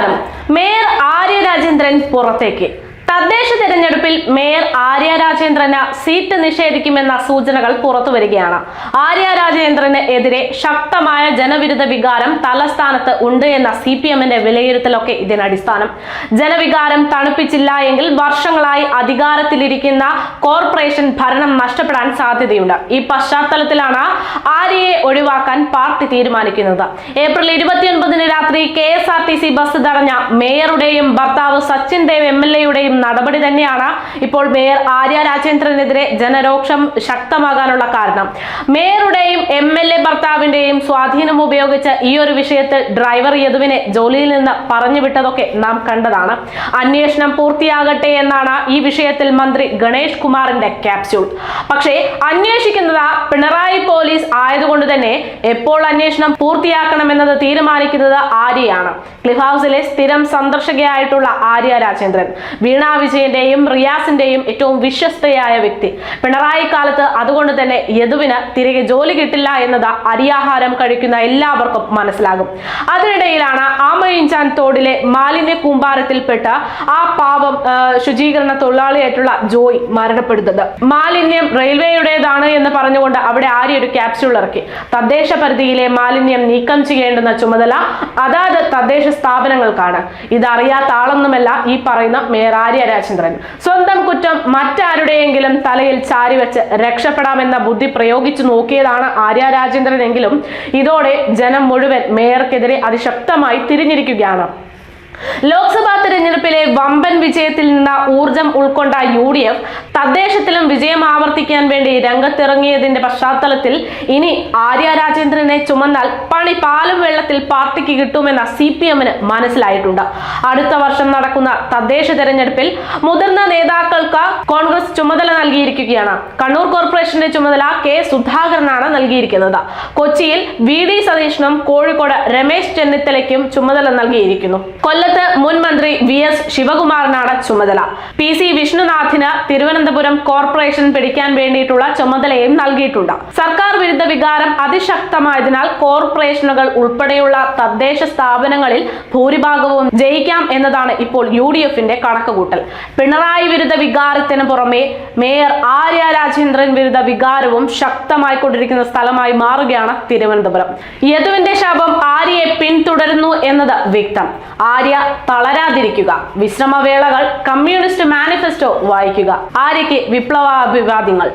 നമസ്കാരം. മേയർ ആര്യ രാജേന്ദ്രൻ പുറത്തേക്ക്. തദ്ദേശ തെരഞ്ഞെടുപ്പിൽ മേയർ ആര്യ രാജേന്ദ്രന് സീറ്റ് നിഷേധിക്കുമെന്ന സൂചനകൾ പുറത്തു വരികയാണ്. ആര്യ രാജേന്ദ്രന് എതിരെ ശക്തമായ ജനവിരുദ്ധ വികാരം തലസ്ഥാനത്ത് ഉണ്ട് എന്ന സി പി എമ്മിന്റെ വിലയിരുത്തലൊക്കെ ഇതിനടിസ്ഥാനം ജനവികാരം തണുപ്പിച്ചില്ല എങ്കിൽ വർഷങ്ങളായി അധികാരത്തിലിരിക്കുന്ന കോർപ്പറേഷൻ ഭരണം നഷ്ടപ്പെടാൻ സാധ്യതയുണ്ട്. ഈ പശ്ചാത്തലത്തിലാണ് ആര്യയെ ഒഴിവാക്കാൻ പാർട്ടി തീരുമാനിക്കുന്നത്. ഏപ്രിൽ ഇരുപത്തിയൊൻപതിന് രാത്രി K S R T C bus തടഞ്ഞ മേയറുടെയും ഭർത്താവ് സച്ചിൻ ദേവ് എം എൽ എയുടെയും നടപടി തന്നെയാണ് ഇപ്പോൾ മേയർ ആര്യ രാജേന്ദ്രനെതിരെ ജനരോക്ഷം ശക്തമാകാനുള്ള കാരണം. മേയറുടെയും എം എൽ എ ഭർത്താവിന്റെയും സ്വാധീനം ഉപയോഗിച്ച് ഈ ഒരു വിഷയത്തിൽ ഡ്രൈവർ യദുവിനെ ജോലിയിൽ നിന്ന് പറഞ്ഞു വിട്ടതൊക്കെ നാം കണ്ടതാണ്. അന്വേഷണം പൂർത്തിയാകട്ടെ എന്നാണ് ഈ വിഷയത്തിൽ മന്ത്രി ഗണേഷ് കുമാറിന്റെ ക്യാപ്സ്യൂൾ. പക്ഷേ അന്വേഷിക്കുന്നത് പിണറായി പോലീസ് ആയതുകൊണ്ട് തന്നെ എപ്പോൾ അന്വേഷണം പൂർത്തിയാക്കണമെന്നത് തീരുമാനിക്കുന്നത് ആര്യയാണ്. ക്ലിഫ് ഹൗസിലെ സ്ഥിരം സന്ദർശകയായിട്ടുള്ള ആര്യ രാജേന്ദ്രൻ. വീണ വിജയന്റെയും റിയാസിന്റെയും ഏറ്റവും വിശ്വസ്തയായ വ്യക്തി. പിണറായി കാലത്ത് അതുകൊണ്ട് തന്നെ യദുവിന് തിരികെ ജോലി കിട്ടില്ല എന്നത് അരിയാഹാരം കഴിക്കുന്ന എല്ലാവർക്കും മനസ്സിലാകും. അതിനിടയിലാണ് ആമയിഞ്ചാൻ തോടിലെ മാലിന്യ കൂമ്പാരത്തിൽപ്പെട്ട ആ പാപം ശുചീകരണ തൊഴിലാളിയായിട്ടുള്ള ജോയ് മരണപ്പെടുന്നത്. മാലിന്യം റെയിൽവേയുടേതാണ് എന്ന് പറഞ്ഞുകൊണ്ട് അവിടെ ആര്യ ഒരു ക്യാപ്സ്യൂൾ ഇറക്കി. തദ്ദേശ പരിധിയിലെ മാലിന്യം നീക്കം ചെയ്യേണ്ടുന്ന ചുമതല അതാത് തദ്ദേശ സ്ഥാപനങ്ങൾക്കാണ്. ഇതറിയാത്ത ആളൊന്നുമല്ല ഈ പറയുന്ന മേയർ ആര്യ രാജേന്ദ്രൻ. സ്വന്തം കുറ്റം മറ്റാരുടെയെങ്കിലും തലയിൽ ചാരിവെച്ച് രക്ഷപ്പെടാമെന്ന ബുദ്ധി പ്രയോഗിച്ചു നോക്കിയതാണ് ആര്യ രാജേന്ദ്രൻ എങ്കിലും ഇതോടെ ജനം മുഴുവൻ മേയർക്കെതിരെ അതിശക്തമായി തിരിഞ്ഞിരിക്കുകയാണ്. ലോക്സഭാ തെരഞ്ഞെടുപ്പിലെ വമ്പൻ വിജയത്തിൽ നിന്ന് ഊർജം ഉൾക്കൊണ്ട യു ഡി എഫ് തദ്ദേശത്തിലും വിജയം ആവർത്തിക്കാൻ വേണ്ടി രംഗത്തിറങ്ങിയതിന്റെ പശ്ചാത്തലത്തിൽ ഇനി ആര്യ രാജേന്ദ്രനെ ചുമന്നാൽ പണി പാലും വെള്ളത്തിൽ പാർട്ടിക്ക് കിട്ടുമെന്ന സി പി എമ്മിന് മനസ്സിലായിട്ടുണ്ട്. അടുത്ത വർഷം നടക്കുന്ന തദ്ദേശ തെരഞ്ഞെടുപ്പിൽ മുതിർന്ന നേതാക്കൾക്ക് കോൺഗ്രസ് ചുമതല നൽകിയിരിക്കുകയാണ്. കണ്ണൂർ കോർപ്പറേഷന്റെ ചുമതല കെ സുധാകരനാണ് നൽകിയിരിക്കുന്നത്. കൊച്ചിയിൽ വി ഡി സതീഷിനും കോഴിക്കോട് രമേശ് ചെന്നിത്തലയ്ക്കും ചുമതല നൽകിയിരിക്കുന്നു. കൊല്ലത്ത് മുൻ മന്ത്രി വി എസ് ശിവകുമാറിനാണ് ചുമതല. പി സി വിഷ്ണുനാഥിന് തിരുവനന്തപുരം കോർപ്പറേഷൻ പിടിക്കാൻ വേണ്ടിയിട്ടുള്ള ചുമതലയും നൽകിയിട്ടുണ്ട്. സർക്കാർ വിരുദ്ധ വികാരം അതിശക്തമായതിനാൽ കോർപ്പറേഷനുകൾ ഉൾപ്പെടെയുള്ള തദ്ദേശ സ്ഥാപനങ്ങളിൽ ഭൂരിഭാഗവും ജയിക്കാം എന്നതാണ് ഇപ്പോൾ യു ഡി എഫിന്റെ കണക്കുകൂട്ടൽ. പിണറായി വിരുദ്ധ വികാരത്തിന് പുറമെ മേയർ ആര്യ രാജേന്ദ്രൻ വിരുദ്ധ വികാരവും ശക്തമായി കൊണ്ടിരിക്കുന്ന സ്ഥലമായി മാറുകയാണ് തിരുവനന്തപുരം. യദുവിന്റെ ശാപം ആര്യയെ പിന്തുടരുന്നു എന്നത് വ്യക്തം. ആര്യ തളരാതിരിക്കുക. വിശ്രമവേളകൾ കമ്മ്യൂണിസ്റ്റ് മാനിഫെസ്റ്റോ വായിക്കുക. ആര്യയ്ക്ക് വിപ്ലവാഭിവാദ്യങ്ങൾ.